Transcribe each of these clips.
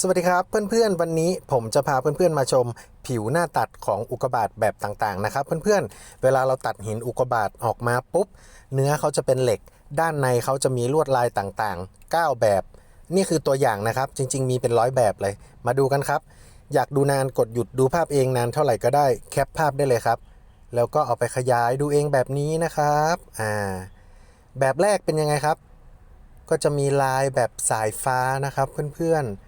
สวัสดีครับเพื่อนๆ วันนี้ผมจะพาเพื่อนๆมาชมผิวหน้าตัดของอุกกาบาตแบบต่างๆนะครับ เพื่อนๆ เวลาเราตัดหินอุกกาบาตออกมาปุ๊บ เนื้อเขาจะเป็นเหล็ก ด้านในเขาจะมีลวดลายต่างๆ 9 แบบ นี่คือตัวอย่างนะครับ จริงๆ มีเป็นร้อยแบบเลย มาดูกันครับ อยากดูนานกดหยุดดูภาพเองนานเท่าไหร่ก็ได้แคปภาพได้เลยครับ แล้วก็เอาไปขยายดูเองแบบนี้นะครับอ่าแบบแรกเป็นยังไงครับ ก็จะมีลายแบบสายฟ้านะครับเพื่อนๆ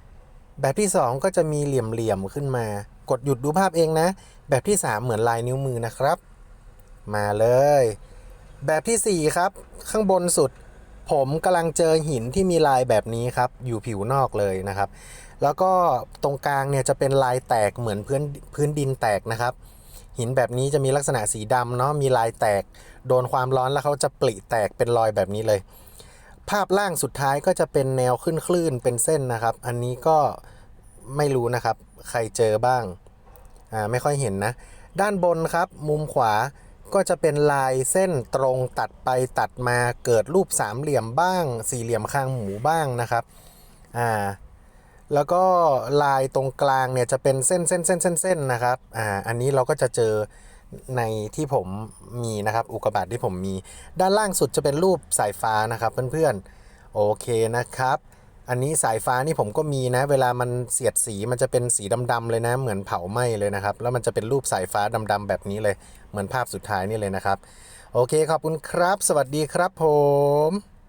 แบบที่ 2 ก็จะมีเหลี่ยมๆขึ้นมา กดหยุดดูภาพเองนะ แบบที่ 3 เหมือนลายนิ้วมือนะครับ มาเลย แบบทีสี่ 4 ครับ ข้างบนสุด ผมกำลังเจอหินที่มีลายแบบนี้ครับ อยู่ผิวนอกเลยนะครับ แล้วก็ตรงกลางเนี่ยจะเป็นลายแตกเหมือนพื้นพื้นดินแตกนะครับ หินแบบนี้จะมีลักษณะสีดำเนาะมีลายแตก โดนความร้อนแล้วเขาจะปริแตกเป็นรอยแบบนี้เลยภาพล่างสุดท้ายก็จะเป็นแนวขึ้นคลื่นเป็นเส้นนะครับ อันนี้ก็ ไม่รู้นะครับ ใครเจอบ้างอ่าไม่ค่อยเห็นนะ ด้านบนครับ มุมขวาก็จะเป็นลายเส้นตรงตัดไปตัดมาเกิดรูปสามเหลี่ยมบ้าง สี่เหลี่ยมคางหมูบ้างนะครับอ่าแล้วก็ลายตรงกลางเนี่ยจะเป็นเส้นเส้นเส้นเส้นเส้นนะครับอ่าอันนี้เราก็จะเจอในที่ผมมีนะครับ อุกกาบาตที่ผมมี ด้านล่างสุดจะเป็นรูปสายฟ้านะครับเพื่อนๆ โอเคนะครับ อันนี้สายฟ้านี่ผมก็มีนะ เวลามันเสียดสีมันจะเป็นสีดำๆเลยนะ เหมือนเผาไหม้เลยนะครับ แล้วมันจะเป็นรูปสายฟ้าดำๆแบบนี้เลย เหมือนภาพสุดท้ายนี่เลยนะครับ โอเคขอบคุณครับ สวัสดีครับผม